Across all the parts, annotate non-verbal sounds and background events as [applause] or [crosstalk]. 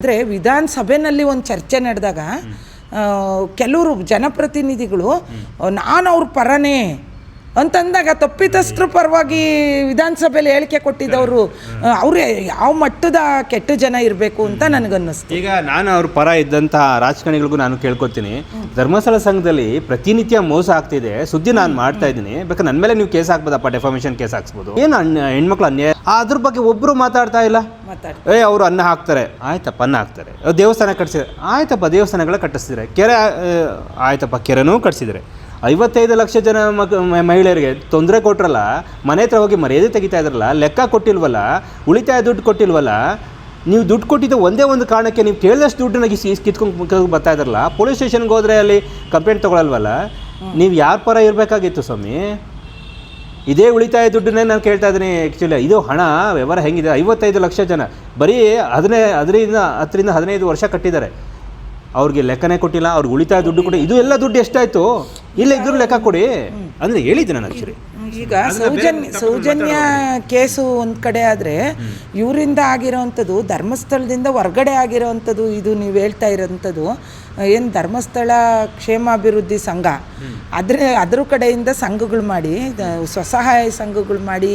ಅಂದರೆ ವಿಧಾನಸಭೆಯಲ್ಲಿ ಒಂದು ಚರ್ಚೆ ನಡೆದಾಗ ಕೆಲವರು ಜನಪ್ರತಿನಿಧಿಗಳು ನಾನು ಅವ್ರ ಪರನೇ ಅಂತಂದಾಗ ತಪ್ಪಿತಸ್ಥರ ಪರವಾಗಿ ವಿಧಾನಸಭೆಯಲ್ಲಿ ಹೇಳಿಕೆ ಕೊಟ್ಟಿದ್ದವರು ಅವರೇ ಯಾವ ಮಟ್ಟದ ಕೆಟ್ಟ ಜನ ಇರಬೇಕು ಅಂತ ನನಗನ್ನಿಸ್ತು. ಈಗ ನಾನು ಅವ್ರ ಪರ ಇದ್ದಂತಹ ರಾಜಕಾರಣಿಗಳಿಗೂ ನಾನು ಕೇಳ್ಕೊತೀನಿ. ಧರ್ಮಸ್ಥಳ ಸಂಘದಲ್ಲಿ ಪ್ರತಿನಿತ್ಯ ಮೋಸ ಆಗ್ತಿದೆ. ಸುದ್ದಿ ನಾನು ಮಾಡ್ತಾ ಇದ್ದೀನಿ. ಬೇಕಾದ್ರೆ ನನ್ನ ಮೇಲೆ ನೀವು ಕೇಸ್ ಹಾಕ್ಬೋದಪ್ಪ ಡೆಫಾಮೇಷನ್ ಕೇಸ್ ಹಾಕ್ಸ್ಬೋದು. ಏನು ಹೆಣ್ಮಕ್ಳು ಅನ್ಯಾಯ? ಅದ್ರ ಬಗ್ಗೆ ಒಬ್ಬರು ಮಾತಾಡ್ತಾ ಇಲ್ಲ. ಏ ಅವರು ಅನ್ನ ಹಾಕ್ತಾರೆ. ಆಯ್ತಪ್ಪ ಅನ್ನ ಹಾಕ್ತಾರೆ. ದೇವಸ್ಥಾನ ಕಟ್ಸಿದ್ರೆ ಆಯ್ತಪ್ಪ ದೇವಸ್ಥಾನಗಳ ಕಟ್ಟಿಸಿದ್ರೆ ಕೆರೆ ಆಯ್ತಪ್ಪ ಕೆರೆನೂ ಕಟ್ಸಿದ್ರೆ. ಐವತ್ತೈದು ಲಕ್ಷ ಜನ ಮಗ ಮಹಿಳೆಯರಿಗೆ ತೊಂದರೆ ಕೊಟ್ರಲ್ಲ ಮನೆ ಹತ್ರ ಹೋಗಿ ಮರ್ಯಾದೆ ತೆಗಿತಾ ಇದ್ರಲ್ಲ ಲೆಕ್ಕ ಕೊಟ್ಟಿಲ್ವಲ್ಲ ಉಳಿತಾಯ ದುಡ್ಡು ಕೊಟ್ಟಿಲ್ವಲ್ಲ ನೀವು ದುಡ್ಡು ಕೊಟ್ಟಿದ್ದು ಒಂದೇ ಒಂದು ಕಾರಣಕ್ಕೆ ನೀವು ಕೇಳಿದಷ್ಟು ದುಡ್ಡನ್ನಾಗಿ ಸೀಸ್ ಕಿತ್ಕೊಂಡು ಬರ್ತಾ ಇದ್ರಲ್ಲ ಪೊಲೀಸ್ ಸ್ಟೇಷನ್ಗೆ ಹೋದ್ರೆ ಅಲ್ಲಿ ಕಂಪ್ಲೇಂಟ್ ತೊಗೊಳಲ್ವಲ್ಲ? ನೀವು ಯಾರ ಪರ ಇರಬೇಕಾಗಿತ್ತು ಸ್ವಾಮಿ? ಇದೇ ಉಳಿತಾಯ ದುಡ್ಡನ್ನೇ ನಾನು ಕೇಳ್ತಾ ಇದ್ದೀನಿ ಆ್ಯಕ್ಚುಲಿ ಇದು ಹಣ ವ್ಯವಹಾರ ಹೆಂಗಿದೆ? ಐವತ್ತೈದು ಲಕ್ಷ ಜನ ಬರೀ ಹದಿನೈ ಅದರಿಂದ ಹತ್ತರಿಂದ ಹದಿನೈದು ವರ್ಷ ಕಟ್ಟಿದ್ದಾರೆ. ಅವ್ರಿಗೆ ಲೆಕ್ಕನೇ ಕೊಟ್ಟಿಲ್ಲ ಅವ್ರಿಗೆ ಉಳಿತಾಯ ದುಡ್ಡು ಕೊಡಿ ಇದು ಎಲ್ಲ ದುಡ್ಡು ಎಷ್ಟಾಯಿತು? ಇಲ್ಲ ಇದ್ರ ಲೆಕ್ಕ ಕೊಡಿ ಅಂದರೆ ಹೇಳಿದ್ದೆ ನಾನು ಆಕ್ಚುಲಿ ಈಗ ಸೌಜನ್ಯ ಸೌಜನ್ಯ ಕೇಸು ಒಂದ್ ಕಡೆ ಆದ್ರೆ ಇವರಿಂದ ಆಗಿರೋಂಥದ್ದು ಧರ್ಮಸ್ಥಳದಿಂದ ಹೊರ್ಗಡೆ ಆಗಿರೋವಂಥದ್ದು ಇದು ನೀವು ಹೇಳ್ತಾ ಇರೋವಂಥದ್ದು ಏನು ಧರ್ಮಸ್ಥಳ ಕ್ಷೇಮಾಭಿವೃದ್ಧಿ ಸಂಘ ಅದ್ರ ಅದ್ರ ಕಡೆಯಿಂದ ಸಂಘಗಳು ಮಾಡಿ ಸ್ವಸಹಾಯ ಸಂಘಗಳು ಮಾಡಿ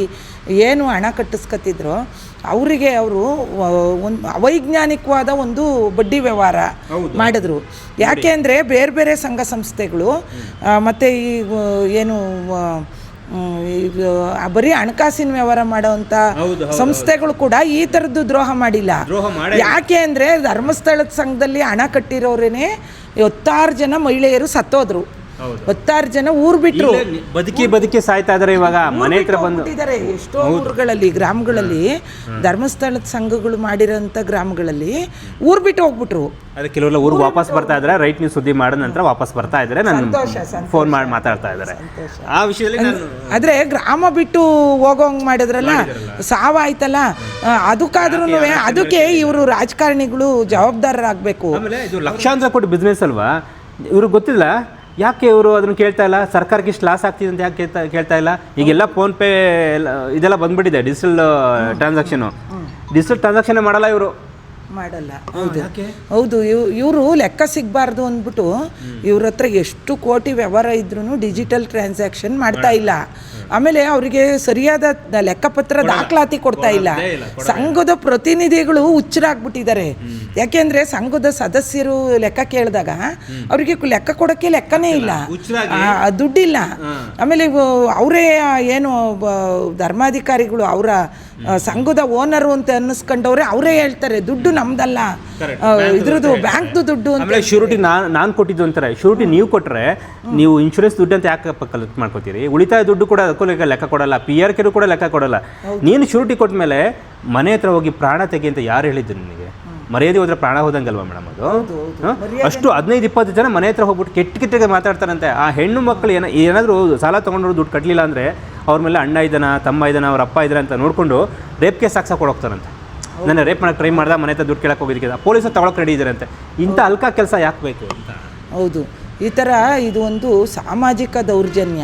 ಏನು ಹಣ ಕಟ್ಟಿಸ್ಕೊತಿದ್ರು ಅವರಿಗೆ ಅವರು ಒಂದು ಅವೈಜ್ಞಾನಿಕವಾದ ಒಂದು ಬಡ್ಡಿ ವ್ಯವಹಾರ ಮಾಡಿದ್ರು. ಯಾಕೆ ಅಂದರೆ ಬೇರೆ ಬೇರೆ ಸಂಘ ಸಂಸ್ಥೆಗಳು ಮತ್ತು ಮತ್ತೆ ಈ ಏನು ಆ ಬರೀ ಹಣಕಾಸಿನ ವ್ಯವಹಾರ ಮಾಡೋವಂಥ ಸಂಸ್ಥೆಗಳು ಕೂಡ ಈ ಥರದ್ದು ದ್ರೋಹ ಮಾಡಿಲ್ಲ. ಯಾಕೆ ಅಂದರೆ ಧರ್ಮಸ್ಥಳದ ಸಂಘದಲ್ಲಿ ಹಣ ಕಟ್ಟಿರೋರೇನೆ ಹತ್ತಾರು ಜನ ಮಹಿಳೆಯರು ಸತ್ತೋದ್ರು. ಹತ್ತಾರು ಜನ ಊರ್ ಬಿಟ್ರು. ಬದುಕಿ ಬದುಕಿ ಸಾಯ್ತಾ ಇದಾರೆ ಇವಾಗ ಮನೆ ಹತ್ರ ಬಂದು. ಹೋಗ್ಬಿಟ್ಟಿದ್ದಾರೆ. ಎಷ್ಟೋ ಊರುಗಳಲ್ಲಿ ಗ್ರಾಮಗಳಲ್ಲಿ ಧರ್ಮಸ್ಥಳದ ಸಂಘಗಳು ಮಾಡಿರೋಂಥ ಗ್ರಾಮಗಳಲ್ಲಿ ಊರ್ ಬಿಟ್ಟು ಹೋಗ್ಬಿಟ್ರು. ಅದಕ್ಕೆ ಕೆಲವೆಲ್ಲ ಊರು ವಾಪಸ್ ಬರ್ತಾ ಇದ್ದಾರೆ ರೈಟ್ ನೀವು ಸುದ್ದಿ ಮಾಡಿದ ನಂತರ ವಾಪಸ್ ಬರ್ತಾ ಇದ್ದಾರೆ ನಾನು. ಫೋನ್ ಮಾಡಿ ಮಾತಾಡ್ತಾ ಇದ್ದಾರೆ ಆ ವಿಷಯದಲ್ಲಿ ಆದ್ರೆ ಗ್ರಾಮ ಬಿಟ್ಟು ಹೋಗೋಂಗ್ ಮಾಡಿದ್ರಲ್ಲ ಸಾವಾಯ್ತಲ್ಲ. ಅದಕ್ಕಾದ್ರೂ ಅದಕ್ಕೆ ಇವರು ರಾಜಕಾರಣಿಗಳು ಜವಾಬ್ದಾರರಾಗಬೇಕು. ಆಮೇಲೆ ಇದು ಲಕ್ಷಾಂತರ ಕೋಟಿ ಬಿಸ್ನೆಸ್ ಅಲ್ವಾ? ಇವ್ರಿಗೆ ಗೊತ್ತಿಲ್ಲ? ಯಾಕೆ ಇವರು ಅದನ್ನು ಕೇಳ್ತಾ ಇಲ್ಲ? ಸರ್ಕಾರಕ್ಕೆ ಇಷ್ಟು ಲಾಸ್ ಆಗ್ತಿದೆ ಅಂತ ಯಾಕೆ ಕೇಳ್ತಾ ಕೇಳ್ತಾ ಇಲ್ಲ? ಈಗೆಲ್ಲ ಫೋನ್ ಪೇ ಇದೆಲ್ಲ ಬಂದ್ಬಿಟ್ಟಿದೆ ಡಿಜಿಟಲ್ ಟ್ರಾನ್ಸಾಕ್ಷನು ಡಿಜಿಟಲ್ ಟ್ರಾನ್ಸಾಕ್ಷನ್ ಮಾಡಲ್ಲ ಇವರು. ಮಾಡಲ್ಲ. ಹೌದು. ಹೌದು ಇವರು ಲೆಕ್ಕ ಸಿಗಬಾರ್ದು ಅಂದ್ಬಿಟ್ಟು ಇವ್ರ ಹತ್ರ ಎಷ್ಟು ಕೋಟಿ ವ್ಯವಹಾರ ಇದ್ರೂ ಡಿಜಿಟಲ್ ಟ್ರಾನ್ಸಾಕ್ಷನ್ ಮಾಡ್ತಾ ಇಲ್ಲ. ಆಮೇಲೆ ಅವರಿಗೆ ಸರಿಯಾದ ಲೆಕ್ಕಪತ್ರ ದಾಖಲಾತಿ ಕೊಡ್ತಾ ಇಲ್ಲ. ಸಂಘದ ಪ್ರತಿನಿಧಿಗಳು ಹುಚ್ಚರಾಗ್ಬಿಟ್ಟಿದ್ದಾರೆ. ಯಾಕೆಂದ್ರೆ ಸಂಘದ ಸದಸ್ಯರು ಲೆಕ್ಕ ಕೇಳಿದಾಗ ಅವರಿಗೆ ಲೆಕ್ಕ ಕೊಡೋಕ್ಕೆ ಲೆಕ್ಕನೇ ಇಲ್ಲ. ದುಡ್ಡಿಲ್ಲ. ಆಮೇಲೆ ಇವು ಅವರೇ ಏನು ಧರ್ಮಾಧಿಕಾರಿಗಳು ಅವರ ಸಂಘದ ಓನರು ಅಂತ ಅನ್ನಿಸ್ಕೊಂಡವ್ರೆ ಅವರೇ ಹೇಳ್ತಾರೆ ದುಡ್ಡು ನಮ್ದಲ್ಲ. ಇದ್ರದ್ದು ಬ್ಯಾಂಕ್ದು ದುಡ್ಡು ಅಂತ ಆಮೇಲೆ ಶ್ಯೂರಿಟಿ ನಾನು ನಾನು ಕೊಟ್ಟಿದ್ದು ಅಂತಾರೆ. ಶ್ಯೂರಿಟಿ ನೀವು ಕೊಟ್ಟರೆ ನೀವು ಇನ್ಶೂರೆನ್ಸ್ ದುಡ್ಡು ಅಂತ ಯಾಕೆ ಕಲೆಕ್ಟ್ ಮಾಡ್ಕೋತೀರಿ? ಉಳಿತಾಯ ದುಡ್ಡು ಕೂಡ ಅದಕ್ಕೂ ಲೆಕ್ಕ ಲೆಕ್ಕ ಕೊಡಲ್ಲ. ಪಿ ಆರ್ ಕೆರು ಕೂಡ ಲೆಕ್ಕ ಕೊಡಲ್ಲ. ನೀನು ಶ್ಯೂರಿಟಿ ಕೊಟ್ಟ ಮೇಲೆ ಮನೆ ಹತ್ರ ಹೋಗಿ ಪ್ರಾಣ ತೆಗಿ ಅಂತ ಯಾರು ಹೇಳಿದ್ದು ನಿನಗೆ? ಮರ್ಯಾದೆ ಹೋದ್ರೆ ಪ್ರಾಣ ಹೋದಂಗಲ್ವಾ ಮೇಡಮ್ ಅದು? ಹ? ಅಷ್ಟು ಹದಿನೈದು ಇಪ್ಪತ್ತು ಜನ ಮನೆ ಹತ್ರ ಹೋಗ್ಬಿಟ್ಟು ಕೆಟ್ಟ ಕೆಟ್ಟಗೆ ಮಾತಾಡ್ತಾರಂತೆ. ಆ ಹೆಣ್ಣು ಮಕ್ಕಳು ಏನ ಏನಾದರೂ ಸಾಲ ತೊಗೊಂಡ್ರು ದುಡ್ಡು ಕಟ್ಟಲಿಲ್ಲ ಅಂದರೆ ಅವ್ರ ಮೇಲೆ ಅಣ್ಣ ಇದ್ದಾನ ತಮ್ಮ ಇದ್ದಾನ ಅವ್ರ ಅಪ್ಪ ಇದ್ದಾನೆ ಅಂತ ನೋಡಿಕೊಂಡು ರೇಪ್ ಕೇಸ್ ಹಾಕ್ಸಕ್ಕೆ ಕೊಡೋಗ್ತಾರಂತೆ ನನ್ನ ರೇಪ್ ಮಾಡಕ್ಕೆ ಟ್ರೈ ಮಾಡ್ದ ಮನೆ ಹತ್ರ ದುಡ್ಡು ಕೇಳಕ್ಕೆ ಹೋಗಿದ್ದಕ್ಕೆ ಪೊಲೀಸರು ತಗೊಳಕ್ಕೆ ರೆಡಿ ಇದ್ದಾರೆ ಅಂತ. ಇಂಥ ಅಲ್ಕ ಕೆಲಸ ಯಾಕೆ ಬೇಕು ಅಂತ. ಹೌದು. ಈ ಥರ ಇದು ಒಂದು ಸಾಮಾಜಿಕ ದೌರ್ಜನ್ಯ.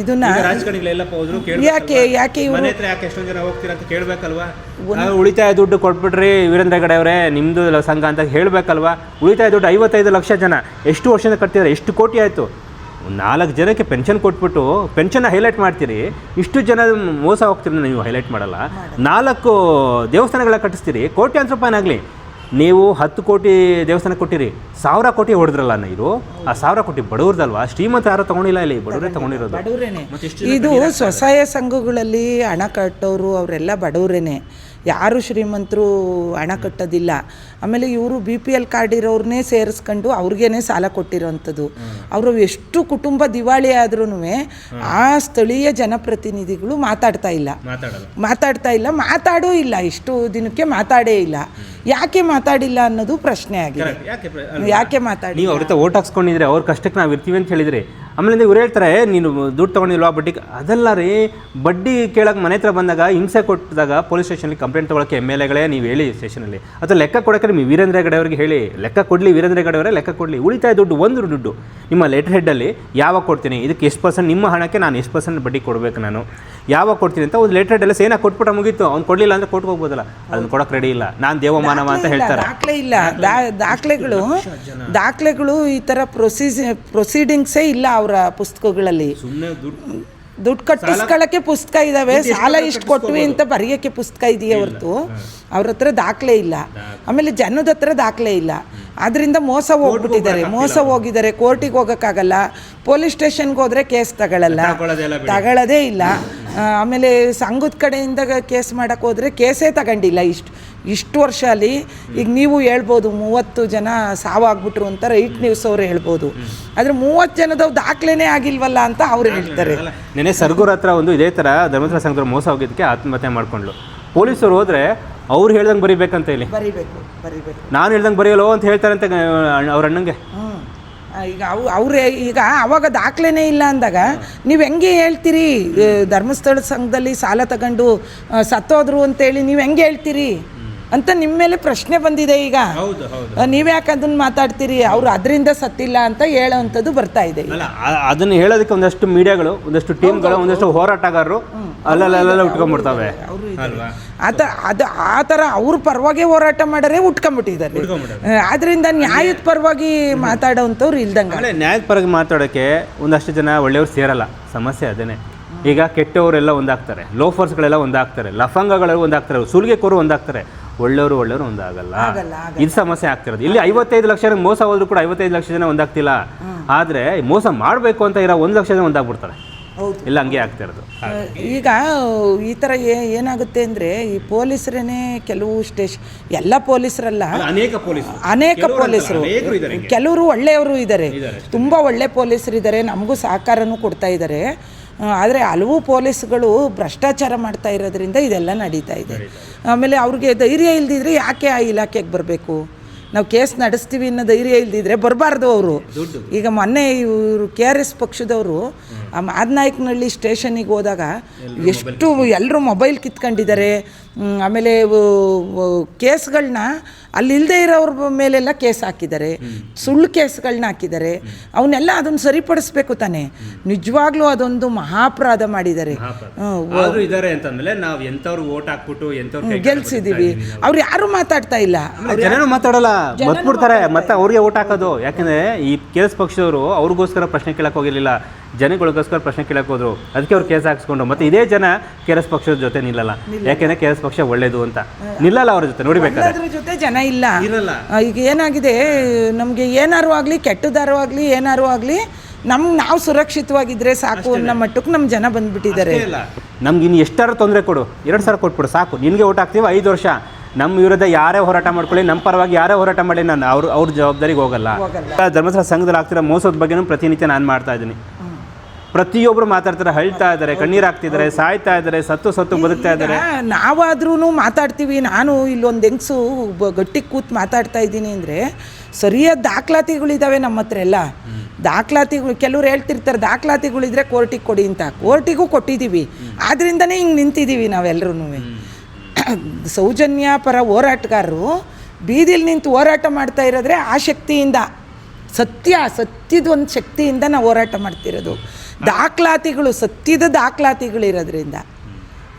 ಇದನ್ನ ಯಾಕೆ ಯಾಕೆ ಇವರು ಯಾಕೆ ಎಷ್ಟೊಂದು ಜನ ಹೋಗ್ತೀರಾ ಅಂತ ಕೇಳಬೇಕಲ್ವಾ? ಉಳಿತಾಯ ದುಡ್ಡು ಕೊಟ್ಬಿಟ್ರಿ ವೀರೇಂದ್ರ ಹೆಗಡೆ ಅವರೇ ನಿಮ್ಮದು ಸಂಘ ಅಂತ ಹೇಳಬೇಕಲ್ವಾ? ಉಳಿತಾಯ ದುಡ್ಡು ಐವತ್ತೈದು ಲಕ್ಷ ಜನ. ಎಷ್ಟು ವರ್ಷದಿಂದ ಕಟ್ತಿದ್ದಾರೆ ಎಷ್ಟು ಕೋಟಿ ಆಯಿತು? ನಾಲ್ಕು ಜನಕ್ಕೆ ಪೆನ್ಷನ್ ಕೊಟ್ಬಿಟ್ಟು ಪೆನ್ಷನ್ ಹೈಲೈಟ್ ಮಾಡ್ತೀರಿ. ಇಷ್ಟು ಜನ ಮೋಸ ಹೋಗ್ತೀರಿ ನೀವು ಹೈಲೈಟ್ ಮಾಡಲ್ಲ. ನಾಲ್ಕು ದೇವಸ್ಥಾನಗಳ ಕಟ್ಟಿಸ್ತೀರಿ. ಕೋಟ್ಯಾಂತರ ರೂಪಾಯಿನಾಗಲಿ ನೀವು ಹತ್ತು ಕೋಟಿ ದೇವಸ್ಥಾನ ಕೊಟ್ಟಿರಿ. ಸಾವಿರ ಕೋಟಿ ಹೊಡೆದ್ರಲ್ಲ ಇದು. ಆ ಸಾವಿರ ಕೋಟಿ ಬಡವ್ರದಲ್ವಾ? ಶ್ರೀಮಂತ ಯಾರು ತಗೊಂಡಿಲ್ಲ ಇಲ್ಲಿ? ಬಡವರೇ ತಗೊಂಡಿರೋದು. ಬಡವರೇನೆ. ಇದು ಸ್ವಸಹಾಯ ಸಂಘಗಳಲ್ಲಿ ಹಣ ಕಟ್ಟೋರು ಅವರೆಲ್ಲ ಬಡವರೇನೆ. ಯಾರು ಶ್ರೀಮಂತರು ಹಣ ಕಟ್ಟೋದಿಲ್ಲ. ಆಮೇಲೆ ಇವರು ಬಿ ಪಿ ಎಲ್ ಕಾರ್ಡ್ ಇರೋರನ್ನೇ ಸೇರಿಸ್ಕೊಂಡು ಅವ್ರಿಗೇನೆ ಸಾಲ ಕೊಟ್ಟಿರೋವಂಥದ್ದು ಅವರು ಎಷ್ಟು ಕುಟುಂಬ ದಿವಾಳಿ ಆದ್ರೂ ಆ ಸ್ಥಳೀಯ ಜನಪ್ರತಿನಿಧಿಗಳು ಮಾತಾಡ್ತಾ ಇಲ್ಲ. ಮಾತಾಡಲ್ಲ. ಮಾತಾಡ್ತಾ ಇಲ್ಲ ಮಾತಾಡೂ ಇಲ್ಲ. ಇಷ್ಟು ದಿನಕ್ಕೆ ಮಾತಾಡೇ ಇಲ್ಲ. ಯಾಕೆ ಮಾತಾಡಿಲ್ಲ ಅನ್ನೋದು ಪ್ರಶ್ನೆ ಆಗಿದೆ. ಯಾಕೆ ಯಾಕೆ ಮಾತಾಡಿ ನೀವು ಅವ್ರ ಓಟ್ ಹಾಕ್ಸ್ಕೊಂಡಿದ್ರೆ ಅವ್ರ ಕಷ್ಟಕ್ಕೆ ನಾವು ಇರ್ತೀವಿ ಅಂತ ಹೇಳಿದ್ರಿ ಆಮೇಲೆ ಇವ್ರು ಹೇಳ್ತಾರೆ ನೀನು ದುಡ್ಡು ತೊಗೊಂಡಿಲ್ವಾ ಬಡ್ಡಿ ಅದಲ್ಲ ರೀ, ಬಡ್ಡಿ ಕೇಳೋಕೆ ಮನೆ ಹತ್ರ ಬಂದಾಗ, ಹಿಂಸೆ ಕೊಟ್ಟಿದಾಗ ಪೊಲೀಸ್ ಸ್ಟೇಷನ್ಗೆ ಕಂಪ್ಲೇಂಟ್ ತೊಗೊಳಕ್ಕೆ ಎಂ ಎಲ್ ಎಗಳೇ, ನೀವು ಹೇಳಿ ಸ್ಟೇಷನಲ್ಲಿ ಅಥವಾ ಲೆಕ್ಕ ಕೊಡೋಕೆ ನೀವು ವೀರೇಂದ್ರ ಹೆಗಡೆ ಹೇಳಿ, ಲೆಕ್ಕ ಕೊಡಲಿ ವೀರೇಂದ್ರ ಹೆಗಡೆ ಅವರೇ, ಲೆಕ್ಕ ಕೊಡಲಿ, ಉಳಿತಾಯ ದುಡ್ಡು, ಒಂದು ದುಡ್ಡು ನಿಮ್ಮ ಲೆಟರ್ ಹೆಡ್ಡಲ್ಲಿ ಯಾವಾಗ ಕೊಡ್ತೀನಿ? ಇದಕ್ಕೆ ಎಷ್ಟು ಪರ್ಸೆಂಟ್ ನಿಮ್ಮ ಹಣಕ್ಕೆ ನಾನು ಎಷ್ಟು ಪರ್ಸೆಂಟ್ ಬಡ್ಡಿ ಕೊಡಬೇಕು ನಾನು? ಯಾವಾಗ ಕೊಡ್ತೀನಿ ಅಂತ ಒಂದು ಲೆಟರ್ ಹೆಡ್ಡಲ್ಲಿ ಸೇನಾ ಕೊಟ್ಬಿಟ್ರೆ ಮುಗೀತು. ಅವ್ನು ಕೊಡಲಿಲ್ಲ ಅಂದರೆ ಕೊಟ್ಟು ಹೋಗ್ಬೋದಲ್ಲ. ಅದನ್ನು ಕೊಡೋಕೆ ರೆಡಿ ಇಲ್ಲ. ನಾನು ದೇವಮಾನವ ಅಂತ ಹೇಳ್ತಾರೆ. ದಾಖಲೆ ಇಲ್ಲ. ದಾಖಲೆಗಳು ದಾಖಲೆಗಳು ಈ ಥರ ಪ್ರೊಸೀಸ್ ಪ್ರೊಸೀಡಿಂಗ್ಸೇ ಇಲ್ಲ ಅವರ ಪುಸ್ತಕಗಳಲ್ಲಿ. ಸುಮ್ಮನೆ ದುಡ್ಡು ದುಡ್ಡು ಕಟ್ಟಿಸ್ಕೊಳ್ಳೋಕ್ಕೆ ಪುಸ್ತಕ ಇದಾವೆ. ಸಾಲ ಇಷ್ಟು ಕೊಟ್ವಿ ಅಂತ ಬರೆಯೋಕ್ಕೆ ಪುಸ್ತಕ ಇದೆಯೇ ಹೊರತು? ಅವ್ರ ಹತ್ರ ದಾಖಲೆ ಇಲ್ಲ. ಆಮೇಲೆ ಜನದ ಹತ್ರ ದಾಖಲೆ ಇಲ್ಲ. ಆದ್ದರಿಂದ ಮೋಸ ಹೋಗ್ಬಿಟ್ಟಿದ್ದಾರೆ. ಮೋಸ ಹೋಗಿದ್ದಾರೆ. ಕೋರ್ಟಿಗೆ ಹೋಗೋಕ್ಕಾಗಲ್ಲ. ಪೊಲೀಸ್ ಸ್ಟೇಷನ್ಗೆ ಹೋದರೆ ಕೇಸ್ ತಗೊಳ್ಳಲ್ಲ ತಗೊಳ್ಳೋದೇ ಇಲ್ಲ. ಆಮೇಲೆ ಸಂಘದ ಕಡೆಯಿಂದ ಕೇಸ್ ಮಾಡೋಕ್ಕೆ ಹೋದರೆ ಕೇಸೇ ತಗೊಂಡಿಲ್ಲ ಇಷ್ಟು ಇಷ್ಟು ವರ್ಷ ಅಲ್ಲಿ. ಈಗ ನೀವು ಹೇಳ್ಬೋದು ಮೂವತ್ತು ಜನ ಸಾವಾಗ್ಬಿಟ್ರು ಅಂತ ರೈಟ್ ನ್ಯೂಸ್ ಅವರು ಹೇಳ್ಬೋದು. ಆದರೆ ಮೂವತ್ತು ಜನದವ್ ದಾಖಲೆನೇ ಆಗಿಲ್ವಲ್ಲ ಅಂತ ಅವ್ರು ಹೇಳ್ತಾರೆ. ನೆನೆ ಸರ್ಗೂರ್ ಹತ್ರ ಒಂದು ಇದೇ ಥರ ಧರ್ಮಸ್ಥಳ ಸಂಘದವ್ರು ಮೋಸ ಹೋಗಿದ್ದಕ್ಕೆ ಆತ್ಮಹತ್ಯೆ ಮಾಡ್ಕೊಂಡ್ಲು ಪೊಲೀಸರು ಹೋದರೆ ಅವ್ರು ಹೇಳ್ದಂಗೆ ಬರೀಬೇಕಂತ ಇಲ್ಲಿ ಬರಿಬೇಕು ಬರೀಬೇಕು. ನಾನು ಹೇಳ್ದಂಗೆ ಬರೆಯಲ್ಲೋ ಅಂತ ಹೇಳ್ತಾರಂತೆ ಅವ್ರ ಅಣ್ಣಂಗೆ. ಈಗ ಅವು ಅವ್ರೆ ಈಗ ಅವಾಗ ದಾಖಲೆನೇ ಇಲ್ಲ ಅಂದಾಗ ನೀವು ಹೆಂಗೆ ಹೇಳ್ತೀರಿ? ಧರ್ಮಸ್ಥಳ ಸಂಘದಲ್ಲಿ ಸಾಲ ತಗೊಂಡು ಸತ್ತೋದ್ರು ಅಂತೇಳಿ ನೀವು ಹೆಂಗೆ ಹೇಳ್ತೀರಿ? ಅಂತ ನಿಮ್ಮ ಮೇಲೆ ಪ್ರಶ್ನೆ ಬಂದಿದೆ ಈಗ. ನೀವ್ಯಾಕೆ ಅದನ್ನ ಮಾತಾಡ್ತೀರಿ? ಅವ್ರು ಅದರಿಂದ ಸತ್ತಿಲ್ಲ ಅಂತ ಹೇಳೋವಂಥದ್ದು ಬರ್ತಾ ಇದೆ ಅದನ್ನ ಹೇಳೋದಕ್ಕೆ ಒಂದಷ್ಟು ಮೀಡಿಯಾಗಳು ಒಂದಷ್ಟು ಟೀಮ್ಗಳು ಒಂದಷ್ಟು ಹೋರಾಟಗಾರರು ಅಲ್ಲಲ್ಲ ಉಟ್ಕೊಂಡ್ಬಿಡ್ತಾವೆ ಅಲ್ವಾ? ಆತ ಅದು ಆ ಥರ ಅವ್ರ ಪರವಾಗಿ ಹೋರಾಟ ಮಾಡರೆ ಉಟ್ಕೊಂಡ್ಬಿಟ್ಟಿದ್ದಾರೆ ಆದ್ರಿಂದ ನ್ಯಾಯದ ಪರವಾಗಿ ಮಾತಾಡೋವಂಥವ್ರು ಇಲ್ದಂಗೆ. ನ್ಯಾಯದ ಪರವಾಗಿ ಮಾತಾಡೋಕ್ಕೆ ಒಂದಷ್ಟು ಜನ ಒಳ್ಳೆಯವ್ರು ಸೇರಲ್ಲ. ಸಮಸ್ಯೆ ಅದೇನೆ. ಈಗ ಕೆಟ್ಟವರೆಲ್ಲ ಒಂದಾಗ್ತಾರೆ. ಲೋಫರ್ಸ್ಗಳೆಲ್ಲ ಒಂದಾಗ್ತಾರೆ. ಲಫಂಗಗಳೆಲ್ಲ ಒಂದಾಗ್ತಾರೆ. ಸುಲಿಗೆಕೋರು ಒಂದಾಗ್ತಾರೆ. ಒಳ್ಳೆಯವರು ಒಳ್ಳೆಯವರು ಒಂದಾಗಲ್ಲ. ಇದು ಸಮಸ್ಯೆ ಆಗ್ತಿರೋದು. ಇಲ್ಲಿ ಐವತ್ತೈದು ಲಕ್ಷ ಮೋಸ ಹೋದ್ರು ಕೂಡ ಐವತ್ತೈದು ಲಕ್ಷ ಜನ ಒಂದಾಗ್ತಿಲ್ಲ. ಆದರೆ ಮೋಸ ಮಾಡಬೇಕು ಅಂತ ಇರೋ ಒಂದು ಲಕ್ಷ ಜನ ಒಂದಾಗ್ಬಿಡ್ತಾರೆ. ಇಲ್ಲ ಹಂಗೆ ಆಗ್ತಿರೋದು ಈಗ ಈ ಥರ ಏ- ಏನಾಗುತ್ತೆ ಅಂದರೆ ಈ ಪೊಲೀಸರೇನೇ ಕೆಲವು ಸ್ಟೇಷನ್ ಎಲ್ಲ ಪೊಲೀಸರಲ್ಲ ಅನೇಕ ಪೊಲೀಸ್ ಅನೇಕ ಪೊಲೀಸರು. ಕೆಲವರು ಒಳ್ಳೆಯವರು ಇದ್ದಾರೆ. ತುಂಬ ಒಳ್ಳೆ ಪೊಲೀಸರು ಇದ್ದಾರೆ ನಮಗೂ ಸಹಕಾರನೂ ಕೊಡ್ತಾ ಇದ್ದಾರೆ. ಆದರೆ ಹಲವು ಪೊಲೀಸ್ಗಳು ಭ್ರಷ್ಟಾಚಾರ ಮಾಡ್ತಾ ಇರೋದ್ರಿಂದ ಇದೆಲ್ಲ ನಡೀತಾ ಇದೆ. ಆಮೇಲೆ ಅವ್ರಿಗೆ ಧೈರ್ಯ ಇಲ್ದಿದ್ರೆ ಯಾಕೆ ಆ ಇಲಾಖೆಗೆ ಬರಬೇಕು? ನಾವು ಕೇಸ್ ನಡೆಸ್ತೀವಿ ಅನ್ನೋ ಧೈರ್ಯ ಇಲ್ದಿದ್ರೆ ಬರಬಾರ್ದು ಅವರು. ಈಗ ಮೊನ್ನೆ ಇವರು ಕೆ ಆರ್ ಎಸ್ ಪಕ್ಷದವರು ಆ ಮಾದನಾಯಕನಹಳ್ಳಿ ಸ್ಟೇಷನಿಗೆ ಹೋದಾಗ ಎಷ್ಟು ಎಲ್ಲರೂ ಮೊಬೈಲ್ ಕಿತ್ಕೊಂಡಿದ್ದಾರೆ. ಆಮೇಲೆ ಕೇಸ್ಗಳನ್ನ ಅಲ್ಲಿಲ್ಲದೆ ಇರೋರ ಮೇಲೆಲ್ಲ ಕೇಸ್ ಹಾಕಿದ್ದಾರೆ. ಸುಳ್ಳು ಕೇಸ್ಗಳನ್ನ ಹಾಕಿದ್ದಾರೆ. ಅವನ್ನೆಲ್ಲ ಅದನ್ನು ಸರಿಪಡಿಸ್ಬೇಕು ತಾನೆ. ನಿಜವಾಗ್ಲೂ ಅದೊಂದು ಮಹಾಪರಾಧ ಮಾಡಿದ್ದಾರೆ. ಇದಾರೆ ಅಂತಂದ್ಮೇಲೆ ನಾವು ಓಟ್ ಹಾಕ್ಬಿಟ್ಟು ಎಂತವ್ರು ಗೆಲ್ಸಿದೀವಿ. ಅವ್ರು ಯಾರು ಮಾತಾಡ್ತಾ ಇಲ್ಲ. ಜನನು ಮಾತಾಡಲ್ಲ. ಮತ್ಬಿಡ್ತಾರೆ ಮತ್ತೆ ಅವ್ರಿಗೆ ಓಟ್ ಹಾಕೋದು. ಯಾಕಂದ್ರೆ ಈ ಕೇಸ್ ಪಕ್ಷದವರು ಅವ್ರಿಗೋಸ್ಕರ ಪ್ರಶ್ನೆ ಕೇಳಕ್ ಹೋಗಿರ್ಲಿಲ್ಲ. ಜನಗಳಿಗೋಸ್ಕರ ಪ್ರಶ್ನೆ ಕೇಳಕ್ಕೆ ಹೋದ್ರು. ಅದಕ್ಕೆ ಅವ್ರು ಕೇಸ್ ಹಾಕ್ಸ್ಕೊಂಡು ಮತ್ತೆ ಇದೇ ಜನ ಕೆ ಎಸ್ ಪಕ್ಷದ ಜೊತೆ ನಿಲ್ಲಲ್ಲ. ಯಾಕೆಂದ್ರೆ ಕೆ ಎಸ್ ಪಕ್ಷ ಒಳ್ಳೇದು ಅಂತ. ನಿಲ್ಲಲ್ಲ ಅವ್ರ ಜೊತೆ ನೋಡಿಬೇಕಾದ್ರೆ. ಅದ್ರ ಜೊತೆ ಜನ ಇಲ್ಲ. ಇರಲ್ಲ. ಈಗ ಏನಾಗಿದೆ ನಮಗೆ ಏನಾರು ಆಗಲಿ ಕೆಟ್ಟದಾರು ಆಗ್ಲಿ ಏನಾರು ಆಗಲಿ ನಮ್ ನಾವು ಸುರಕ್ಷಿತವಾಗಿದ್ರೆ ಸಾಕು ಅನ್ನೋ ಮಟ್ಟಕ್ಕೆ ನಮ್ಮ ಜನ ಬಂದ್ಬಿಟ್ಟಿದ್ದಾರೆ. ನಮ್ಗೆ ಇನ್ನು ಎಷ್ಟಾರು ತೊಂದರೆ ಕೊಡು. ಎರಡು ಸಾವಿರ ಕೊಟ್ಬಿಡು ಸಾಕು. ನಿನ್ಗೆ ಓಟ್ ಹಾಕ್ತೀವಿ ಐದು ವರ್ಷ. ನಮ್ಮ ವಿರುದ್ಧ ಯಾರೇ ಹೋರಾಟ ಮಾಡ್ಕೊಳ್ಳಿ ನಮ್ಮ ಪರವಾಗಿ ಯಾರೇ ಹೋರಾಟ ಮಾಡಿ ನಾನು ಅವ್ರ ಅವ್ರ ಜವಾಬ್ದಾರಿಗೆ ಹೋಗಲ್ಲ. ಧರ್ಮಸ್ಥಳ ಸಂಘದಲ್ಲಿ ಆಗ್ತಿರೋ ಮೋಸದ ಬಗ್ಗೆನೂ ಪ್ರತಿನಿತ್ಯ ನಾನು ಮಾಡ್ತಾ ಇದ್ದೀನಿ. ಪ್ರತಿಯೊಬ್ಬರು ಮಾತಾಡ್ತಾರೆ ಹಳ್ತಾ ಇದ್ದಾರೆ ಕಣ್ಣೀರು ಹಾಕ್ತಿದ್ದಾರೆ ಸಾಯ್ತಾ ಇದ್ದಾರೆ ಸತ್ತು ಸತ್ತು ಬದುಕ್ತಾ ಇದ್ದಾರೆ. ನಾವಾದ್ರೂ ಮಾತಾಡ್ತೀವಿ. ನಾನು ಇಲ್ಲೊಂದು ಹೆಂಗಸು ಗಟ್ಟಿ ಕೂತ್ ಮಾತಾಡ್ತಾ ಇದ್ದೀನಿ ಅಂದರೆ ಸರಿಯಾದ ದಾಖಲಾತಿಗಳಿದ್ದಾವೆ ನಮ್ಮ ಹತ್ರ ಎಲ್ಲ. ದಾಖಲಾತಿಗಳು ಕೆಲವ್ರು ಹೇಳ್ತಿರ್ತಾರೆ ದಾಖಲಾತಿಗಳಿದ್ರೆ ಕೋರ್ಟಿಗೆ ಕೊಡಿ ಅಂತ. ಕೋರ್ಟಿಗೂ ಕೊಟ್ಟಿದ್ದೀವಿ ಆದ್ರಿಂದನೇ ಹಿಂಗೆ ನಿಂತಿದ್ದೀವಿ ನಾವೆಲ್ಲರೂ [clears throat] ಸೌಜನ್ಯ ಪರ ಹೋರಾಟಗಾರರು ಬೀದಿಲಿ ನಿಂತು ಹೋರಾಟ ಮಾಡ್ತಾ ಇರೋದ್ರೆ ಆ ಶಕ್ತಿಯಿಂದ ಸತ್ಯ ಸತ್ಯದ ಒಂದು ಶಕ್ತಿಯಿಂದ ನಾವು ಹೋರಾಟ ಮಾಡ್ತಿರೋದು. ದಾಖಲಾತಿಗಳು ಸತ್ಯದ ದಾಖಲಾತಿಗಳಿರೋದ್ರಿಂದ.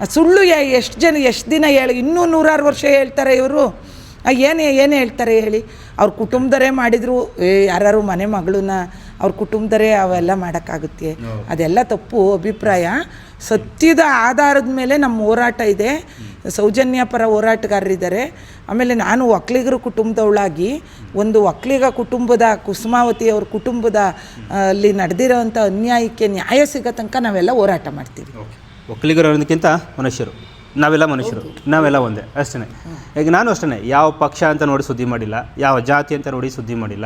ಸುಳ್ಳು ಎಷ್ಟು ಜನ, ಎಷ್ಟು ದಿನ ಹೇಳಿ, ಇನ್ನೂ ನೂರಾರು ವರ್ಷ ಹೇಳ್ತಾರೆ ಇವರು. ಏನು ಏನು ಹೇಳ್ತಾರೆ ಹೇಳಿ. ಅವ್ರ ಕುಟುಂಬದರೇ ಮಾಡಿದರು, ಏ ಯಾರು ಮನೆ ಮಗಳನ್ನ ಅವ್ರ ಕುಟುಂಬದರೇ ಅವೆಲ್ಲ ಮಾಡೋಕ್ಕಾಗುತ್ತೆ. ಅದೆಲ್ಲ ತಪ್ಪು ಅಭಿಪ್ರಾಯ. ಸತ್ಯದ ಆಧಾರದ ಮೇಲೆ ನಮ್ಮ ಹೋರಾಟ ಇದೆ. ಸೌಜನ್ಯ ಪರ ಹೋರಾಟಗಾರರಿದ್ದಾರೆ. ಆಮೇಲೆ ನಾನು ಒಕ್ಕಲಿಗರ ಕುಟುಂಬದವಳಾಗಿ ಒಂದು ಒಕ್ಕಲಿಗ ಕುಟುಂಬದ ಕುಸುಮಾವತಿ ಅವ್ರ ಕುಟುಂಬದ ಅಲ್ಲಿ ನಡೆದಿರೋವಂಥ ಅನ್ಯಾಯಕ್ಕೆ ನ್ಯಾಯ ಸಿಗೋ ತನಕ ನಾವೆಲ್ಲ ಹೋರಾಟ ಮಾಡ್ತೀವಿ. ಒಕ್ಕಲಿಗರು ಅನ್ನೋದಕ್ಕಿಂತ ಮನುಷ್ಯರು. ನಾವೆಲ್ಲ ಮನುಷ್ಯರು. ನಾವೆಲ್ಲ ಒಂದೇ. ಅಷ್ಟೇ ಈಗ ನಾನು ಅಷ್ಟೇ ಯಾವ ಪಕ್ಷ ಅಂತ ನೋಡಿ ಸುದ್ದಿ ಮಾಡಿಲ್ಲ. ಯಾವ ಜಾತಿ ಅಂತ ನೋಡಿ ಸುದ್ದಿ ಮಾಡಿಲ್ಲ.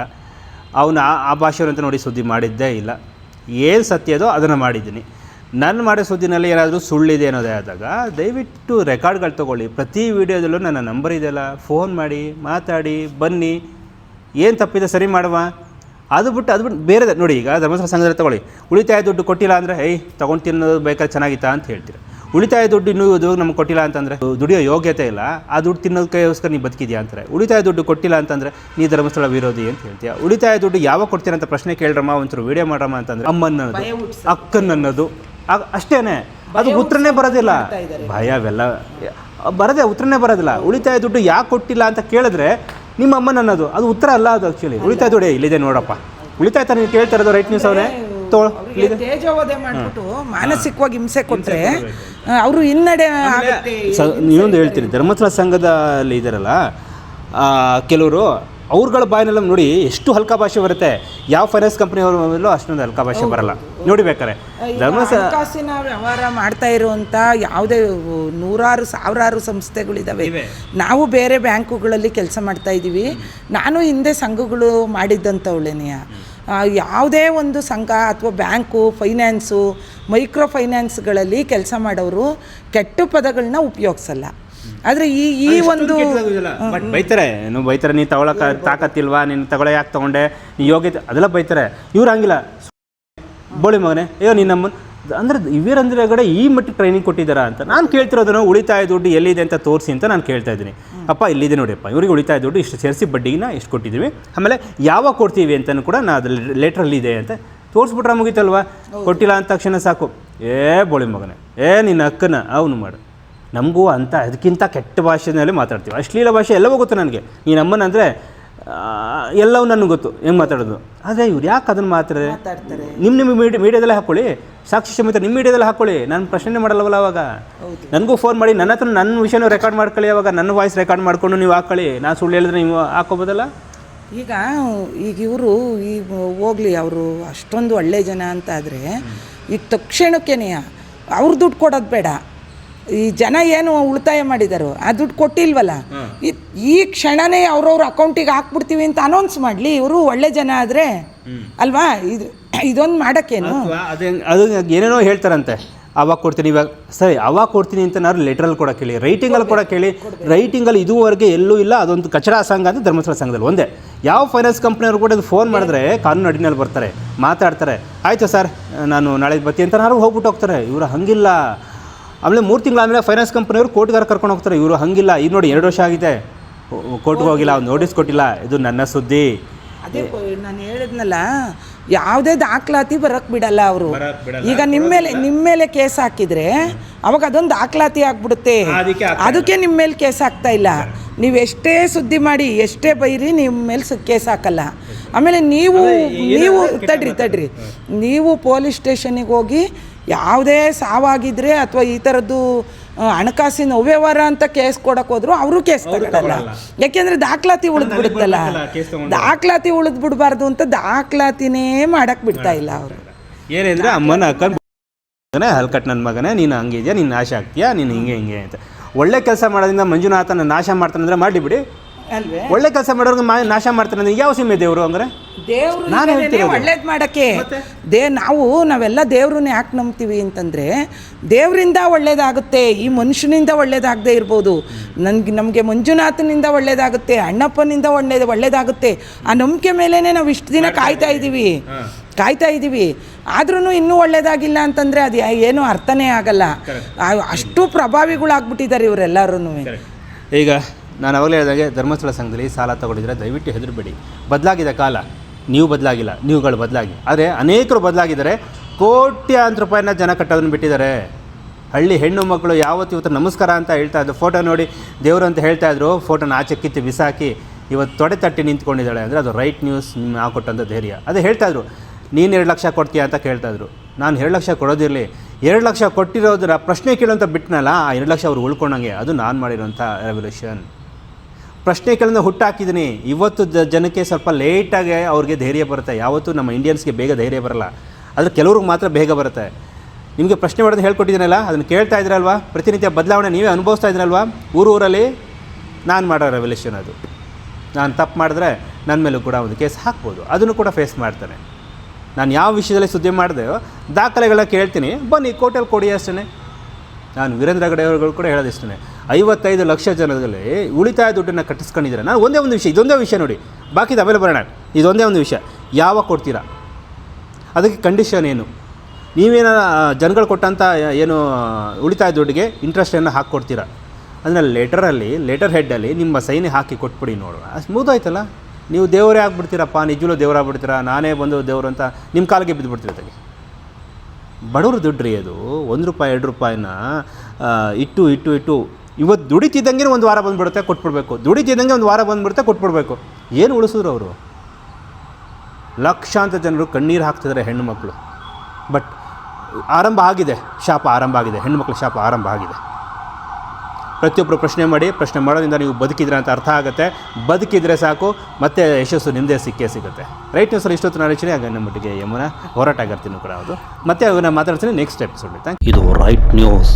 ಅವನು ಆ ಭಾಷೆಯವರು ಅಂತ ನೋಡಿ ಸುದ್ದಿ ಮಾಡಿದ್ದೇ ಇಲ್ಲ. ಏನು ಸತ್ಯದೋ ಅದನ್ನು ಮಾಡಿದ್ದೀನಿ. ನಾನು ಮಾಡೋ ಸುದ್ದಿನಲ್ಲಿ ಏನಾದರೂ ಸುಳ್ಳಿದೆ ಅನ್ನೋದೇ ಆದಾಗ ದಯವಿಟ್ಟು ರೆಕಾರ್ಡ್ಗಳು ತೊಗೊಳ್ಳಿ. ಪ್ರತಿ ವಿಡಿಯೋದಲ್ಲೂ ನನ್ನ ನಂಬರ್ ಇದೆಯಲ್ಲ ಫೋನ್ ಮಾಡಿ, ಮಾತಾಡಿ, ಬನ್ನಿ. ಏನು ತಪ್ಪಿದೆ ಸರಿ ಮಾಡುವ? ಅದು ಬಿಟ್ಟು ಅದು ಬಿಟ್ಟು ಬೇರೆ ನೋಡಿ ಈಗ ಧರ್ಮಸ್ಥಳ ಸಂಘದಲ್ಲಿ ತೊಗೊಳ್ಳಿ. ಉಳಿತಾಯ ದುಡ್ಡು ಕೊಟ್ಟಿಲ್ಲ ಅಂದರೆ, ಏಯ್, ತೊಗೊಂಡು ತಿನ್ನೋದು ಬೇಕಾದ್ರೆ ಚೆನ್ನಾಗಿತ್ತಾ? ಅಂತ ಹೇಳ್ತೀರ. ಉಳಿತಾಯ ದುಡ್ಡು ಇನ್ನೂ ಉದ್ಯೋಗ ನಮ್ಗೆ ಕೊಟ್ಟಿಲ್ಲ ಅಂತಂದರೆ ದುಡಿಯೋ ಯೋಗ್ಯತೆ ಇಲ್ಲ. ಆ ದುಡ್ಡು ತಿನ್ನೋದಕ್ಕೋಸ್ಕರ ನೀವು ಬದುಕಿದ್ಯಾ ಅಂತಾರೆ. ಉಳಿತಾಯ ದುಡ್ಡು ಕೊಟ್ಟಿಲ್ಲ ಅಂತಂದರೆ ನೀ ಧರ್ಮಸ್ಥಳ ವಿರೋಧಿ ಅಂತ ಹೇಳ್ತೀಯ. ಉಳಿತಾಯ ದುಡ್ಡು ಯಾವಾಗ ಕೊಡ್ತೀರ ಅಂತ ಪ್ರಶ್ನೆ ಕೇಳ್ರಮ್ಮ ಒಂಚೂರು ವಿಡಿಯೋ ಮಾಡ್ರಮ್ಮ ಅಂತಂದರೆ ಅಮ್ಮನ ಅನ್ನೋದು ಅಕ್ಕನ ಅನ್ನೋದು ಆಗ- ಅಷ್ಟೇನೆ. ಅದು ಉತ್ತರನೇ ಬರೋದಿಲ್ಲ. ಭಯ ಅವೆಲ್ಲ ಬರದೆ ಉತ್ತರನೇ ಬರೋದಿಲ್ಲ. ಉಳಿತಾಯ ದುಡ್ಡು ಯಾಕೆ ಕೊಟ್ಟಿಲ್ಲ ಅಂತ ಕೇಳಿದ್ರೆ ನಿಮ್ಮ ಅಮ್ಮನ ಅನ್ನೋದು ಅದು ಉತ್ತರ ಅಲ್ಲ ಅದು ಆ್ಯಕ್ಚುಲಿ ಉಳಿತಾಯ ದುಡ್ಡು ಇಲ್ಲಿದೆ ನೋಡಪ್ಪ. ಉಳಿತಾಯ ತಾನೇ ಕೇಳ್ತಾ ಇರೋದು ರೈಟ್ ನ್ಯೂಸ್ ಅವನೇ. ತೋಳು ತೇಜೋವಧೆ ಮಾಡ್ಬಿಟ್ಟು ಮಾನಸಿಕವಾಗಿ ಹಿಂಸೆ ಕೊಟ್ಟರೆ ಅವರು ಹಿನ್ನಡೆ ಇನ್ನೊಂದು ಹೇಳ್ತೀನಿ ಧರ್ಮಸ್ಥಳ ಸಂಘದಲ್ಲಿ ಇದಾರಲ್ಲ ಆ, ಕೆಲವರು ಅವ್ರಗಳ ಬಾಯಿನೆಲ್ಲ ನೋಡಿ ಎಷ್ಟು ಹಲ್ಕ ಭಾಷೆ ಬರುತ್ತೆ. ಯಾವ ಫೈನಾನ್ಸ್ ಕಂಪ್ನಿಯವ್ರ ಮೇಲೂ ಅಷ್ಟೊಂದು ಹಲ್ಕ ಭಾಷೆ ಬರಲ್ಲ. ನೋಡಿಬೇಕಾರೆ ಧರ್ಮಸ್ಥಳ ಹಣಕಾಸಿನ ವ್ಯವಹಾರ ಮಾಡ್ತಾ ಇರುವಂತ ಯಾವುದೇ ನೂರಾರು ಸಾವಿರಾರು ಸಂಸ್ಥೆಗಳಿದಾವೆ. ನಾವು ಬೇರೆ ಬ್ಯಾಂಕುಗಳಲ್ಲಿ ಕೆಲಸ ಮಾಡ್ತಾ ಇದ್ದೀವಿ. ನಾನು ಹಿಂದೆ ಸಂಘಗಳು ಮಾಡಿದ್ದಂಥವಳೇನೆಯ? ಯಾವುದೇ ಒಂದು ಸಂಘ ಅಥವಾ ಬ್ಯಾಂಕು ಫೈನಾನ್ಸು ಮೈಕ್ರೋ ಫೈನಾನ್ಸ್ಗಳಲ್ಲಿ ಕೆಲಸ ಮಾಡೋರು ಕೆಟ್ಟ ಪದಗಳನ್ನ ಉಪಯೋಗಿಸಲ್ಲ. ಆದರೆ ಈ ಈ ಒಂದು ಬಟ್ ಬೈತಾರೆ ನೀವು ಬೈತಾರೆ ನೀನು ತಗೊಳಕ ತಾಕತ್ತಿಲ್ವಾ ನೀನು ತಗೊಳ ಯಾಕೆ ತಗೊಂಡೆ ನೀ ಯೋಗ್ಯತೆ ಅದೆಲ್ಲ ಬೈತಾರೆ. ಇವ್ರು ಹಂಗಿಲ್ಲ. ಬೋಳಿ ಮಗನೇ ಅಯ್ಯೋ ನೀನು ನಮ್ಮನ್ನು ಅಂದ್ರೆ ಇವರಂದ್ರೆ ಕಡೆ ಈ ಮಟ್ಟಿಗೆ ಟ್ರೈನಿಂಗ್ ಕೊಟ್ಟಿದ್ದಾರೆ ಅಂತ. ನಾನು ಕೇಳ್ತಿರೋದನ್ನು ಉಳಿತಾಯ ದುಡ್ಡು ಎಲ್ಲಿದೆ ಅಂತ ತೋರಿಸಿ ಅಂತ ನಾನು ಕೇಳ್ತಾ ಇದ್ದೀನಿ. ಅಪ್ಪ ಇಲ್ಲಿದೆ ನೋಡಿಯಪ್ಪ. ಇವರಿಗೆ ಉಳಿತಾಯ ದುಡ್ಡು ಇಷ್ಟು ಸೇರಿಸಿ ಬಡ್ಡಿನ ಇಷ್ಟು ಕೊಟ್ಟಿದ್ದೀವಿ. ಆಮೇಲೆ ಯಾವಾಗ ಕೊಡ್ತೀವಿ ಅಂತಲೂ ಕೂಡ ನಾ ಅದ್ರಲ್ಲಿ ಲೆಟ್ರಲ್ಲಿ ಇದೆ ಅಂತ ತೋರಿಸ್ಬಿಟ್ರೆ ಮುಗೀತಲ್ವ? ಕೊಟ್ಟಿಲ್ಲ ಅಂದ ತಕ್ಷಣ ಸಾಕು. ಏ ಬೋಳಿ ಮಗನೇ ಏ ನಿನ್ನ ಅಕ್ಕನ ಅವನು ಮಾಡು. ನಮಗೂ ಅಂತ ಅದಕ್ಕಿಂತ ಕೆಟ್ಟ ಭಾಷೆಯಲ್ಲಿ ಮಾತಾಡ್ತೀವಿ. ಅಶ್ಲೀಲ ಭಾಷೆ ಎಲ್ಲವೂ ಗೊತ್ತು ನನಗೆ. ನೀನು ಅಮ್ಮನ ಅಂದರೆ ಎಲ್ಲವೂ ನನಗೆ ಗೊತ್ತು. ಹೆಂಗೆ ಮಾತಾಡೋದು? ಆದರೆ ಇವ್ರು ಯಾಕೆ ಅದನ್ನು ಮಾತಾಡ್ತಾರೆ? ನಿಮ್ಮ ನಿಮ್ಮ ಮೀಡಿ ಮೀಡಿಯಾದಲ್ಲೇ ಹಾಕ್ಕೊಳ್ಳಿ ಸಾಕ್ಷಿ ಸಮೇತ ನಿಮ್ಮ ಮೀಡಿಯಾದಲ್ಲಿ ಹಾಕ್ಕೊಳ್ಳಿ ನಾನು ಪ್ರಶ್ನೆ ಮಾಡಲ್ಲವಲ್ಲ ಅವಾಗ. ನನಗೂ ಫೋನ್ ಮಾಡಿ ನನ್ನ ಹತ್ರ ನನ್ನ ವಿಷಯನೂ ರೆಕಾರ್ಡ್ ಮಾಡ್ಕೊಳ್ಳಿ ಅವಾಗ. ನನ್ನ ವಾಯ್ಸ್ ರೆಕಾರ್ಡ್ ಮಾಡ್ಕೊಂಡು ನೀವು ಹಾಕ್ಕೊಳ್ಳಿ ನಾನು ಸುಳ್ಳು ಹೇಳಿದ್ರೆ ನೀವು ಹಾಕೋಬೋದಲ್ಲ ಈಗ ಈಗ ಇವರು ಈ ಹೋಗ್ಲಿ ಅವರು ಅಷ್ಟೊಂದು ಒಳ್ಳೆ ಜನ ಅಂತ ಆದರೆ ಈಗ ತಕ್ಷಣಕ್ಕೇನೆಯ ಅವ್ರು ದುಡ್ಡು ಕೊಡೋದು ಬೇಡ. ಈ ಜನ ಏನು ಉಳಿತಾಯ ಮಾಡಿದಾರೋ ಆ ದುಡ್ಡು ಕೊಟ್ಟಿಲ್ವಲ್ಲ? ಈ- ಕ್ಷಣನೇ ಅವ್ರವ್ರ ಅಕೌಂಟಿಗೆ ಹಾಕ್ಬಿಡ್ತೀವಿ ಅಂತ ಅನೌನ್ಸ್ ಮಾಡಲಿ ಇವರು ಒಳ್ಳೆ ಜನ ಆದರೆ ಅಲ್ವಾ? ಇದು ಇದೊಂದು ಮಾಡೋಕ್ಕೇನು? ಅದೇ ಅದು ಏನೇನೋ ಹೇಳ್ತಾರಂತೆ. ಅವಾಗ ಕೊಡ್ತೀನಿ ಇವಾಗ ಸರಿ ಅವಾಗ ಕೊಡ್ತೀನಿ ಅಂತ ನಾನು ಲೆಟ್ರಲ್ಲಿ ಕೊಡೋಕೆ ಹೇಳಿ ರೈಟಿಂಗಲ್ಲಿ ಕೊಡೋಕೆ ಹೇಳಿ ರೈಟಿಂಗಲ್ಲಿ ಇದುವರೆಗೆ ಎಲ್ಲೂ ಇಲ್ಲ ಅದೊಂದು ಕಚಡ ಸಂಘ ಅಂತ ಧರ್ಮಸ್ಥಳ ಸಂಘದಲ್ಲಿ. ಒಂದೇ ಯಾವ ಫೈನಾನ್ಸ್ ಕಂಪ್ನಿಯವ್ರು ಕೂಡ ಫೋನ್ ಮಾಡಿದ್ರೆ ಕಾನೂನು ಅಡಿನಲ್ಲಿ ಬರ್ತಾರೆ ಮಾತಾಡ್ತಾರೆ ಆಯಿತು ಸರ್ ನಾನು ನಾಳೆ ಬರ್ತೀನಿ ಅಂತ ನಾನು ಹೋಗ್ಬಿಟ್ಟು ಹೋಗ್ತಾರೆ. ಇವರು ಹಂಗಿಲ್ಲ ಆಮೇಲೆ ಮೂರು ತಿಂಗಳ ಆಮೇಲೆ ಫೈನಾನ್ಸ್ ಕಂಪ್ನಿಯವರು ಕೋರ್ಟ್ಗಾರ ಕರ್ಕೊಂಡು ಹೋಗ್ತಾರೆ. ಇವರು ಹಂಗಿಲ್ಲ ಈಗ ನೋಡಿ ಎರಡು ವರ್ಷ ಆಗಿದೆ. ಕೋರ್ಟ್ಗೆ ಹೋಗಿಲ್ಲ ಅವ್ನು ನೋಟಿಸ್ ಕೊಟ್ಟಿಲ್ಲ. ಇದು ನನ್ನ ಸುದ್ದಿ. ಅದೇ ನಾನು ಹೇಳಿದ್ನಲ್ಲ ಯಾವುದೇ ದಾಖಲಾತಿ ಬರಕ್ ಬಿಡಲ್ಲ ಅವರು. ಈಗ ನಿಮ್ಮ ಮೇಲೆ ನಿಮ್ಮ ಮೇಲೆ ಕೇಸ್ ಹಾಕಿದ್ರೆ ಅವಾಗ ಅದೊಂದು ದಾಖಲಾತಿ ಆಗ್ಬಿಡುತ್ತೆ. ಅದಕ್ಕೆ ಅದಕ್ಕೆ ನಿಮ್ಮ ಮೇಲೆ ಕೇಸ್ ಹಾಕ್ತಾ ಇಲ್ಲ. ನೀವು ಎಷ್ಟೇ ಸುದ್ದಿ ಮಾಡಿ ಎಷ್ಟೇ ಬೈರಿ ನಿಮ್ಮ ಮೇಲೆ ಕೇಸ್ ಹಾಕಲ್ಲ. ಆಮೇಲೆ ನೀವು ನೀವು ತಡ್ರಿ ತಡ್ರಿ. ನೀವು ಪೊಲೀಸ್ ಸ್ಟೇಷನಿಗೆ ಹೋಗಿ ಯಾವುದೇ ಸಾವಾಗಿದ್ರೆ ಅಥವಾ ಈ ಥರದ್ದು ಹಣಕಾಸಿನ ಅವ್ಯವಹಾರ ಅಂತ ಕೇಸ್ ಕೊಡಕ್ಕೆ ಹೋದ್ರು ಅವರು ಕೇಸ್ ತಗೊಳ್ಳಲ್ಲ ಯಾಕೆಂದ್ರೆ ದಾಖಲಾತಿ ಉಳಿದು ಬಿಡುತ್ತಲ್ಲ. ದಾಖಲಾತಿ ಉಳಿದು ಬಿಡಬಾರ್ದು ಅಂತ ದಾಖಲಾತಿನೇ ಮಾಡಕ್ ಬಿಡ್ತಾ ಇಲ್ಲ ಅವರು. ಏನಂದ್ರೆ ಅಮ್ಮನ ಅಕ್ಕನ ಮಗನೇ ಹಲ್ಕಟ್ ನನ್ನ ಮಗನೇ ನೀನು ಹಂಗಿದ್ಯಾ ನೀನು ನಾಶ ಆಗ್ತೀಯಾ ನೀನು ಹಿಂಗೆ ಹಿಂಗೆ ಅಂತ. ಒಳ್ಳೆ ಕೆಲಸ ಮಾಡೋದ್ರಿಂದ ಮಂಜುನಾಥನ ನಾಶ ಮಾಡ್ತಾನಂದ್ರೆ ಮಾಡಿ ಬಿಡಿ. ಅಲ್ವೇ? ಒಳ್ಳೆ ಕೆಲಸ ಮಾಡೋರ್ಗೆ ಮಾ ನಾಶ ಮಾಡ್ತಾರೆ ಯಾವ ಸೀಮೆ ದೇವರು ಅಂದ್ರೆ ದೇವ್ರು ನಾನು ಒಳ್ಳೇದು ಹೇಳ್ತಿರೋದು. ಒಳ್ಳೇದ್ ಮಾಡಕ್ಕೆ. ದೇ ನಾವು ನಾವೆಲ್ಲ ದೇವ್ರನ್ನ ಯಾಕೆ ನಂಬ್ತೀವಿ ಅಂತಂದ್ರೆ ದೇವರಿಂದ ಒಳ್ಳೇದಾಗುತ್ತೆ ಈ ಮನುಷ್ಯನಿಂದ ಒಳ್ಳೇದಾಗದೆ ಇರ್ಬೋದು. ನನ್ಗೆ ನಮಗೆ ಮಂಜುನಾಥನಿಂದ ಒಳ್ಳೇದಾಗುತ್ತೆ ಅಣ್ಣಪ್ಪನಿಂದ ಒಳ್ಳೇದು ಒಳ್ಳೇದಾಗುತ್ತೆ. ಆ ನಂಬಿಕೆ ಮೇಲೇನೆ ನಾವು ಇಷ್ಟು ದಿನ ಕಾಯ್ತಾ ಇದ್ದೀವಿ. ಕಾಯ್ತಾ ಇದ್ದೀವಿ. ಆದ್ರೂ ಇನ್ನೂ ಒಳ್ಳೇದಾಗಿಲ್ಲ ಅಂತಂದ್ರೆ ಅದು ಏನು ಏನೂ ಅರ್ಥನೇ ಆಗಲ್ಲ. ಆ- ಅಷ್ಟು ಪ್ರಭಾವಿಗಳಾಗ್ಬಿಟ್ಟಿದ್ದಾರೆ ಇವರೆಲ್ಲರೂ ಈಗ ನಾನು ಅವಾಗಲೇ ಹೇಳಿದಾಗೆ ಧರ್ಮಸ್ಥಳ ಸಂಘದಲ್ಲಿ ಸಾಲ ತಗೊಂಡಿದ್ರೆ ದಯವಿಟ್ಟು ಹೆದರಬೇಡಿ. ಬದಲಾಗಿದೆ ಕಾಲ, ನೀವು ಬದಲಾಗಿಲ್ಲ, ನೀವುಗಳು ಬದಲಾಗಿ. ಆದರೆ ಅನೇಕರು ಬದಲಾಗಿದ್ದಾರೆ, ಕೋಟ್ಯಾಂತರ ರೂಪಾಯಿನ ಜನ ಕಟ್ಟೋದನ್ನು ಬಿಟ್ಟಿದ್ದಾರೆ. ಹಳ್ಳಿ ಹೆಣ್ಣು ಮಕ್ಕಳು ಯಾವತ್ತು ಇವತ್ತು ನಮಸ್ಕಾರ ಅಂತ ಹೇಳ್ತಾ ಇದ್ದರು ಫೋಟೋ ನೋಡಿ ದೇವರು ಅಂತ ಹೇಳ್ತಾ ಇದ್ರು. ಫೋಟೋನ ಆಚೆ ಕಿತ್ತು ಬಿಸಾಕಿ. ಇವತ್ತು ತೊಡೆ ತಟ್ಟಿ ನಿಂತ್ಕೊಂಡಿದ್ದಾಳೆ ಅಂದರೆ ಅದು ರೈಟ್ ನ್ಯೂಸ್ ನಿಮ್ಮ ನಾವು ಕೊಟ್ಟಂಥ ಧೈರ್ಯ. ಅದೇ ಹೇಳ್ತಾ ಇದ್ರು. ನೀನು ಎರಡು ಲಕ್ಷ ಕೊಡ್ತೀಯಾ ಅಂತ ಕೇಳ್ತಾ ಇದ್ರು. ನಾನು ಎರಡು ಲಕ್ಷ ಕೊಡೋದಿರಲಿ. ಎರಡು ಲಕ್ಷ ಕೊಟ್ಟಿರೋದ್ರ ಪ್ರಶ್ನೆ ಕೇಳೋಂಥ ಬಿಟ್ಟನಲ್ಲ ಆ ಎರಡು ಲಕ್ಷ ಅವ್ರು ಉಳ್ಕೊಂಡಂಗೆ. ಅದು ನಾನು ಮಾಡಿರೋಂಥ ರೆವಲ್ಯೂಷನ್ ಪ್ರಶ್ನೆ ಕೇಳಿದ ಹುಟ್ಟಾಕಿದ್ದೀನಿ ಇವತ್ತು ಜನಕ್ಕೆ ಸ್ವಲ್ಪ ಲೇಟಾಗಿ ಅವ್ರಿಗೆ ಧೈರ್ಯ ಬರುತ್ತೆ. ಯಾವತ್ತೂ ನಮ್ಮ ಇಂಡಿಯನ್ಸ್ಗೆ ಬೇಗ ಧೈರ್ಯ ಬರಲ್ಲ. ಆದರೆ ಕೆಲವ್ರಿಗೆ ಮಾತ್ರ ಬೇಗ ಬರುತ್ತೆ. ನಿಮಗೆ ಪ್ರಶ್ನೆ ಮಾಡೋದು ಹೇಳ್ಕೊಟ್ಟಿದ್ದೀನಲ್ಲ, ಅದನ್ನು ಕೇಳ್ತಾ ಇದ್ರಲ್ವಾ? ಪ್ರತಿನಿತ್ಯ ಬದಲಾವಣೆ ನೀವೇ ಅನುಭವಿಸ್ತಾ ಇದ್ರಲ್ವಾ? ಊರು ಊರಲ್ಲಿ ನಾನು ಮಾಡೋ ರೆವಲ್ಯೂಷನ್ ಅದು. ನಾನು ತಪ್ಪು ಮಾಡಿದ್ರೆ ನನ್ನ ಮೇಲೂ ಕೂಡ ಒಂದು ಕೇಸ್ ಹಾಕ್ಬೋದು. ಅದನ್ನು ಕೂಡ ಫೇಸ್ ಮಾಡ್ತಾನೆ. ನಾನು ಯಾವ ವಿಷಯದಲ್ಲಿ ಸುದ್ದಿ ಮಾಡಿದೆ ದಾಖಲೆಗಳ ಕೇಳ್ತೀನಿ. ಬನ್ನಿ ಕೋಟೆಲ್ ಕೊಡಿ ಅಷ್ಟೇ ನಾನು ವೀರೇಂದ್ರ ಗಡೆಯವರುಗಳು ಕೂಡ ಹೇಳೋದಿಷ್ಟೇ ಐವತ್ತೈದು ಲಕ್ಷ ಜನದಲ್ಲಿ ಉಳಿತಾಯ ದುಡ್ಡನ್ನು ಕಟ್ಟಿಸ್ಕೊಂಡಿದ್ದಾರೆ. ನಾನು ಒಂದೇ ಒಂದು ವಿಷಯ, ಇದೊಂದೇ ವಿಷಯ ನೋಡಿ. ಬಾಕಿದ ಆಮೇಲೆ ಬರೋಣ. ಇದೊಂದೇ ಒಂದು ವಿಷಯ. ಯಾವಾಗ ಕೊಡ್ತೀರಾ? ಅದಕ್ಕೆ ಕಂಡೀಷನ್ ಏನು? ನೀವೇನ ಜನಗಳು ಕೊಟ್ಟಂಥ ಏನು ಉಳಿತಾಯ ದುಡ್ಡಿಗೆ ಇಂಟ್ರೆಸ್ಟನ್ನು ಹಾಕ್ಕೊಡ್ತೀರಾ? ಅದನ್ನ ಲೆಟರಲ್ಲಿ ಲೆಟರ್ ಹೆಡ್ಡಲ್ಲಿ ನಿಮ್ಮ ಸೈನ್ ಹಾಕಿ ಕೊಟ್ಬಿಡಿ ನೋಡುವ. ಸ್ಮೂತ್ ಆಯ್ತಲ್ಲ? ನೀವು ದೇವರೇ ಆಗ್ಬಿಡ್ತೀರಪ್ಪ ನಿಜಲೂ ದೇವರಾಗ್ಬಿಡ್ತೀರಾ ನಾನೇ ಬಂದು ದೇವರು ಅಂತ ನಿಮ್ಮ ಕಾಲಿಗೆ ಬಿದ್ದುಬಿಡ್ತೀರತ್ತಲ್ಲಿ ಬಡವ್ರ ದುಡ್ಡು ರೀ ಅದು. ಒಂದು ರೂಪಾಯಿ, ಎರಡು ರೂಪಾಯಿನ ಇಟ್ಟು ಇಟ್ಟು ಇಟ್ಟು ಇವತ್ತು ದುಡಿತಿದ್ದಂಗೆ ಒಂದು ವಾರ ಬಂದುಬಿಡುತ್ತೆ, ಕೊಟ್ಬಿಡ್ಬೇಕು. ದುಡಿತಿದ್ದಂಗೆ ಒಂದು ವಾರ ಬಂದುಬಿಡುತ್ತೆ, ಕೊಟ್ಬಿಡ್ಬೇಕು. ಏನು ಉಳಿಸಿದ್ರು ಅವರು? ಲಕ್ಷಾಂತರ ಜನರು ಕಣ್ಣೀರು ಹಾಕ್ತಿದ್ದಾರೆ ಹೆಣ್ಣು ಮಕ್ಕಳು ಬಟ್ ಆರಂಭ ಆಗಿದೆ, ಶಾಪ ಆರಂಭ ಆಗಿದೆ ಹೆಣ್ಣುಮಕ್ಳ ಶಾಪ ಆರಂಭ ಆಗಿದೆ. ಪ್ರತಿಯೊಬ್ಬರು ಪ್ರಶ್ನೆ ಮಾಡಿ, ಪ್ರಶ್ನೆ ಮಾಡೋದ್ರಿಂದ ನೀವು ಬದುಕಿದ್ರೆ ಅಂತ ಅರ್ಥ ಆಗುತ್ತೆ. ಬದುಕಿದ್ರೆ ಸಾಕು, ಮತ್ತೆ ಯಶಸ್ಸು ನಿಮ್ಮದೇ ಸಿಕ್ಕೇ ಸಿಗುತ್ತೆ. ರೈಟ್ ನ್ಯೂಸಲ್ಲಿ ಇಷ್ಟೊತ್ತು ನಾನು ಆಗ ನಮ್ಮ ಮಟ್ಟಿಗೆ ಯಮುನಾ ಹೋರಾಟ ಆಗಿರ್ತೀನಿ ಕೂಡ ಅದು ಮತ್ತೆ ಅವನ್ನ ಮಾತಾಡ್ತೀನಿ ನೆಕ್ಸ್ಟ್ ಎಪಿಸೋಡ್ ಥ್ಯಾಂಕ್ ಇದು ರೈಟ್ ನ್ಯೂಸ್